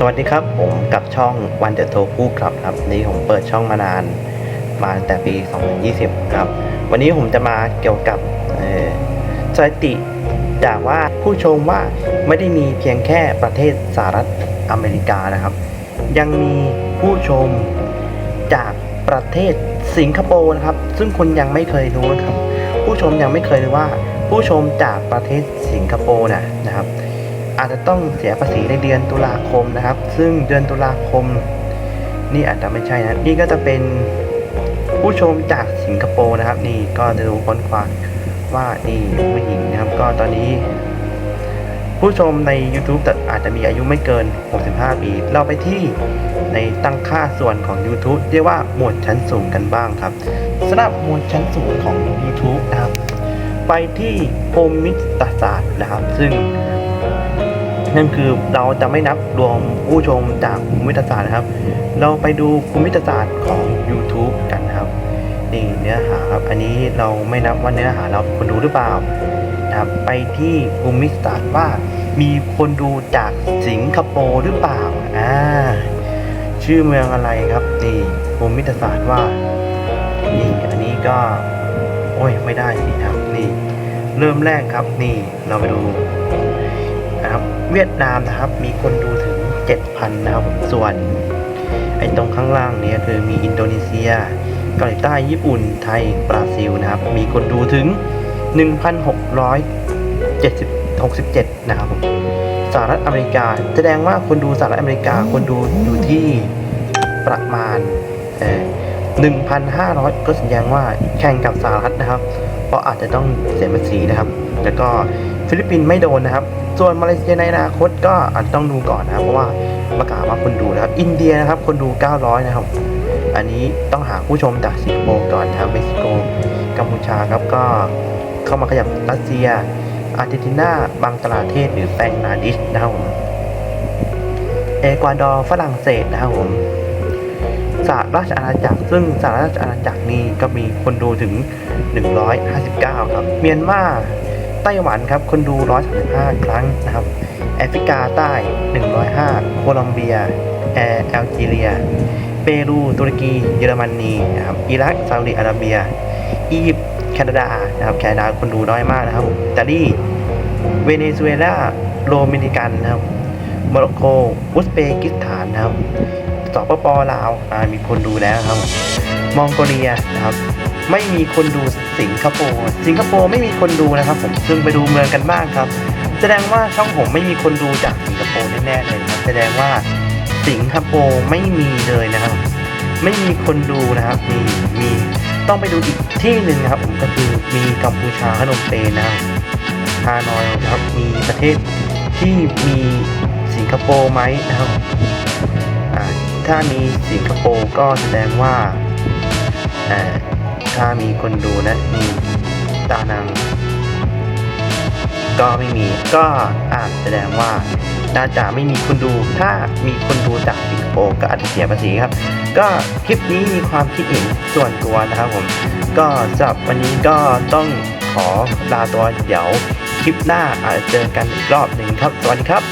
สวัสดีครับ ผมกับช่องวันเดอร์โทคู่ครับครับนี่ผมเปิดช่องมานานมาแต่ปี 2020 ครับ วันนี้ผมจะมาเกี่ยวกับสถิติจากว่าผู้ชมว่าไม่ได้มีเพียงแค่ประเทศสหรัฐอเมริกานะครับ ยังมีผู้ชมจากประเทศสิงคโปร์นะครับ ซึ่งคุณยังไม่เคยรู้นะครับ ผู้ชมยังไม่เคยรู้ว่า ผู้ชมจากประเทศสิงคโปร์นะนะครับ อาจจะต้องเสียภาษีในเดือนตุลาคมนะครับ ซึ่งเดือนตุลาคม นี่อาจจะไม่ใช่นะนี่ก็จะเป็นผู้ชมจากสิงคโปร์นะครับ นี่ก็จะดูค้นคว้าว่านี่ผู้หญิงนะครับ ก็ตอนนี้ ผู้ชมใน YouTube แต่อาจจะมีอายุไม่เกิน 65 ปี เราไปที่ในตั้งค่าส่วนของ YouTube เรียกว่าหมวดชั้นสูงกันบ้างครับสำหรับหมวดชั้นสูงของ YouTube นะครับ ไปที่ภูมิตศาสตร์นะครับ ซึ่ง นั่นคือเราจะไม่นับรวมผู้ชมจากภูมิศาสตร์นะครับ เราไปดูภูมิศาสตร์ของ YouTube กันครับนี่เนื้อหาครับ อันนี้เราไม่นับว่าเนื้อหาเราคนดูหรือเปล่านะครับไปที่ภูมิศาสตร์ว่ามีคนดูจากสิงคโปร์หรือเปล่าอ่าชื่อเมืองอะไรครับนี่ภูมิศาสตร์ว่านี่อันนี้ก็ โอ้ยไม่ได้สิครับนี่ เริ่มแรกครับนี่เราไปดู เวียดนามนะครับ มีคนดูถึง 7,000 นะครับผมส่วนไอ้ตรงข้างล่างเนี้คือมีอินโดนีเซียเกาหลีใต้ญี่ปุ่นไทยบราซิลนะครับ มีคนดูถึง 1,667นะครับผมสหรัฐอเมริกา แสดงว่าคนดูสหรัฐอเมริกาคนดูอยู่ที่ประมาณเอ่อ 1,500 ก็แสดงว่าแข่งกับสหรัฐนะครับ เพราะอาจจะต้องเสียภาษีนะครับ แล้วก็ฟิลิปปินส์ไม่โดนนะครับ ส่วนมาเลเซียในอนาคตก็อาจจะต้องดูก่อนนะครับ เพราะว่าประกาศว่าคนดูนะครับ อินเดียนะครับคนดู 900 นะครับ อันนี้ต้องหาผู้ชมจากสิงคโปร์ก่อนนะครับเม็กซิโก กัมพูชาครับก็เข้ามาขยับรัสเซีย อาร์เจนตินาบังกลาเทศหรือแปงนาดิชนะครับผม เอกวาดอร์ฝรั่งเศสนะครับผม สหราชอาณาจักร ซึ่งสหราชอาณาจักรนี้ก็มีคนดูถึง 159 ครับ เมียนมาไต้หวันครับ คนดู 135 ครั้งนะครับ แอฟริกาใต้ 105 โคลอมเบีย แอร์แอลจีเรีย เปรู ตุรกี เยอรมนีนะครับ อิรัก ซาอุดิอาระเบีย อียิปต์ แคนาดา นะครับ แคนาดาคนดูน้อยมากนะครับ อิตาลี เวเนซุเอลา โรมินิกันนะครับ โมร็อกโก อุซเบกิสถานนะครับ สปปลาวมีคนดูแล้วครับมองโกเลียนะครับไม่มีคนดูสิงคโปร์สิงคโปร์ไม่มีคนดูนะครับ ผมซึ่งไปดูเมืองกันบ้างครับ แสดงว่าช่องผมไม่มีคนดูจากสิงคโปร์แน่ๆเลยนะครับแสดงว่าสิงคโปร์ไม่มีเลยนะครับ ไม่มีคนดูนะครับมีมีต้องไปดูอีกที่หนึ่งนะครับ ผมก็คือมีกัมพูชาขนมเปญนะครับฮานอยนะครับมีประเทศที่มีสิงคโปร์ไหมนะครับ ถ้ามีสิงคโปร์ก็แสดงว่าถ้ามีคนดูนะมีตานัง ก็ไม่มีก็อาจแสดงว่าน่าจะไม่มีคนดูถ้ามีคนดูจากสิงคโปร์ก็อาจจะเสียภาษีครับ ก็คลิปนี้มีความคิดเห็นส่วนตัวนะครับผม ก็สำหรับวันนี้ก็ต้องขอลาตัวเดี๋ยวคลิปหน้าอาจจะเจอกันอีกรอบหนึ่งครับ สวัสดีครับ